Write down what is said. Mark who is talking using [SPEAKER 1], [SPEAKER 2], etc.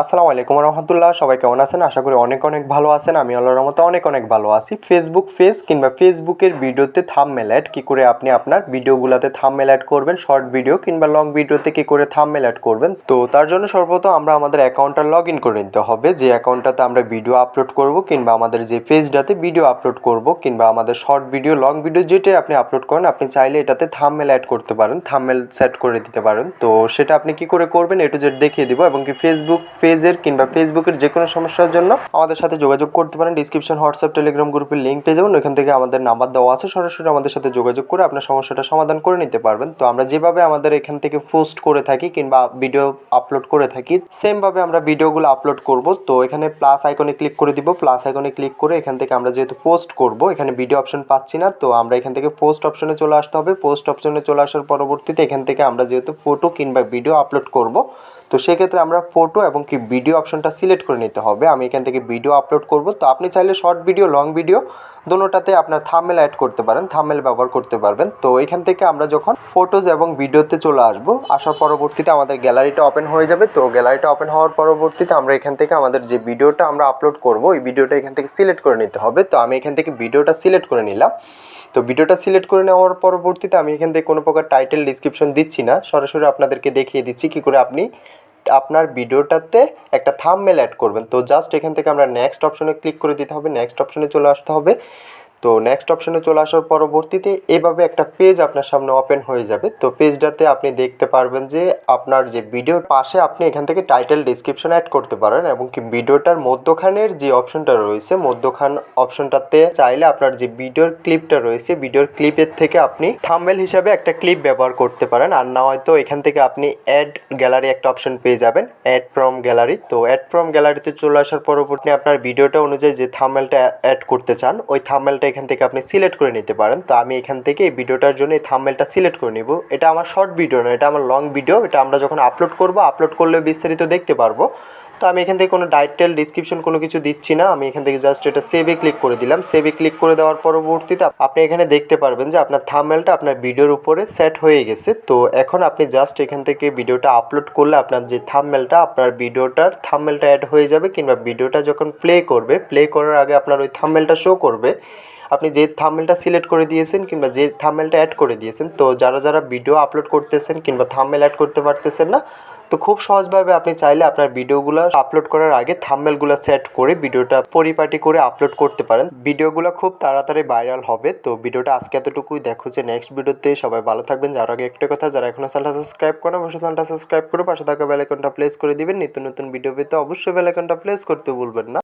[SPEAKER 1] আসসালামু আলাইকুম রহমতুল্লাহ, সবাই কেমন আছেন? আশা করি অনেক অনেক ভালো আছেন। আমি আল্লাহর রহমতে অনেক অনেক ভালো আছি। ফেসবুক পেজ কিংবা ফেসবুকের ভিডিওতে থাম অ্যাড কী করে আপনি আপনার ভিডিওগুলোতে থাম অ্যাড করবেন শর্ট ভিডিও কিংবা লং ভিডিওতে কী করে থামমেল অ্যাড করবেন? তো তার জন্য সর্বপ্রথম আমরা আমাদের অ্যাকাউন্টটা লগ ইন করে নিতে হবে। যে অ্যাকাউন্টটাতে আমরা ভিডিও আপলোড করব কিংবা আমাদের যে পেজটাতে ভিডিও আপলোড করব কিংবা আমাদের শর্ট ভিডিও লং ভিডিও যেটাই আপনি আপলোড করেন, আপনি চাইলে এটাতে থামমেল অ্যাড করতে পারেন থামমেল সেট করে দিতে পারেন। তো সেটা আপনি কি করে করবেন এটু জেড দেখিয়ে দিব এবং কি ফেসবুক পেজের কিংবা ফেসবুকের যে কোনো সমস্যার জন্য আমাদের সাথে যোগাযোগ করতে পারেন। ডিসক্রিপশন হোয়াটসঅ্যাপ টেলিগ্রাম গ্রুপের লিঙ্ক পেয়ে যাবেন। ওইখান থেকে আমাদের নাম্বার দেওয়া আছে। সরাসরি আমাদের সাথে যোগাযোগ করে আপনার সমস্যাটা সমাধান করে নিতে পারবেন। তো আমরা যেভাবে আমাদের এখান থেকে পোস্ট করে থাকি কিংবা ভিডিও আপলোড করে থাকি সেমভাবে আমরা ভিডিওগুলো আপলোড করব। তো এখানে প্লাস আইকনে ক্লিক করে দিব। প্লাস আইকনে ক্লিক করে এখান থেকে আমরা যেহেতু পোস্ট করব, এখানে ভিডিও অপশন পাচ্ছি না। তো আমরা এখান থেকে পোস্ট অপশনে চলে আসতে হবে। পোস্ট অপশনে চলে আসার পরবর্তীতে এখান থেকে আমরা যেহেতু ফটো কিংবা ভিডিও আপলোড করব, তো সেক্ষেত্রে আমরা ফটো এবং কি ভিডিও অপশনটা সিলেক্ট করে নিতে হবে। আমি এখান থেকে ভিডিও আপলোড করব। তো আপনি চাইলে শর্ট ভিডিও লং ভিডিও দোনোটাতে আপনার থামেল অ্যাড করতে পারেন থামেল ব্যবহার করতে পারবেন। তো এখান থেকে আমরা যখন ফটোজ এবং ভিডিওতে চলে আসব, আসার পরবর্তীতে আমাদের গ্যালারিটা ওপেন হয়ে যাবে। তো গ্যালারিটা ওপেন হওয়ার পরবর্তীতে আমরা এখান থেকে আমাদের যে ভিডিওটা আমরা আপলোড করব, ওই ভিডিওটা এখান থেকে সিলেক্ট করে নিতে হবে। তো আমি এখান থেকে ভিডিওটা সিলেক্ট করে নিলাম। তো ভিডিওটা সিলেক্ট করে নেওয়ার পরবর্তীতে আমি এখান থেকে কোনো প্রকার টাইটেল ডিসক্রিপশন দিচ্ছি না। সরাসরি আপনাদেরকে দেখিয়ে দিচ্ছি কী করে আপনি আপনার ভিডিওটাতে একটা থামমেল অ্যাড করবেন। তো জাস্ট এখান থেকে আমরা নেক্সট অপশনে ক্লিক করে দিতে হবে। নেক্সট অপশনে চলে আসতে হবে। তো নেক্সট অপশনে চলে আসার পরবর্তীতে এভাবে একটা পেজ আপনার সামনে ওপেন হয়ে যাবে। তো পেজটাতে আপনি দেখতে পারবেন যে আপনার যে ভিডিওর পাশে আপনি এখান থেকে টাইটেল ডিসক্রিপশন অ্যাড করতে পারেন এবং কি ভিডিওটার মধ্যখানের যে অপশনটা রয়েছে, মধ্যখান অপশনটাতে চাইলে আপনার যে ভিডিওর ক্লিপটা রয়েছে ভিডিওর ক্লিপের থেকে আপনি থাম্বেল হিসাবে একটা ক্লিপ ব্যবহার করতে পারেন। আর না হয়তো এখান থেকে আপনি অ্যাড গ্যালারি একটা অপশন পেয়ে যাবেন অ্যাড ফ্রম গ্যালারি তো অ্যাড ফ্রম গ্যালারিতে চলে আসার পরবর্তী আপনার ভিডিওটা অনুযায়ী যে থাম্বেলটা অ্যাড করতে চান, ওই থাম্বেলটা এখান থেকে আপনি সিলেক্ট করে নিতে পারেন। তো আমি এখান থেকে এই ভিডিওটার জন্য এই থাম্বেলটা সিলেক্ট করে নিব। এটা আমার শর্ট ভিডিও না এটা আমার লং ভিডিও এটা আমরা যখন আপলোড করব আপলোড করলে বিস্তারিত দেখতে পারব। তো আমি এখান থেকে কোনো ডাইটেল ডিসক্রিপশন কোনো কিছু দিচ্ছি না। আমি এখান থেকে জাস্ট এটা সেভে ক্লিক করে দিলাম। সেভে ক্লিক করে দেওয়ার পরবর্তীতে আপনি এখানে দেখতে পারবেন যে আপনার থাম্বেলটা আপনার ভিডিওর উপরে সেট হয়ে গেছে। তো এখন আপনি জাস্ট এখান থেকে ভিডিওটা আপলোড করলে আপনার যে থাম্বেলটা আপনার ভিডিওটার থাম্বেলটা অ্যাড হয়ে যাবে কিংবা ভিডিওটা যখন প্লে করবে প্লে করার আগে আপনার ওই থাম্বেলটা শো করবে। আপনি যে থাম্বেলটা সিলেক্ট করে দিয়েছেন কিংবা যে থাম্বেলটা অ্যাড করে দিয়েছেন, তো যারা যারা ভিডিও আপলোড করতেছেন কিংবা থাম্বেল অ্যাড করতে পারতেছেন না, তো খুব সহজভাবে আপনি চাইলে আপনার ভিডিওগুলো আপলোড করার আগে থাম্বেলগুলো সেট করে ভিডিওটা পরিপাটি করে আপলোড করতে পারেন। ভিডিওগুলো খুব তাড়াতাড়ি ভাইরাল হবে, তো ভিডিওটা আজকে এতটুকুই। দেখো যে নেক্সট ভিডিওতে সবাই ভালো থাকবেন। যার আগে একটা কথা, যারা এখনও চ্যানেলটা সাবস্ক্রাইব করেন অবশ্যই চ্যানেলটা সাবস্ক্রাইব করে পাশে থাকা বেলাইকনটা প্লেস করে দিবেন। নিত্য নতুন ভিডিও পেতে অবশ্যই বেলাইকনটা প্লেস করতে ভুলবেন না।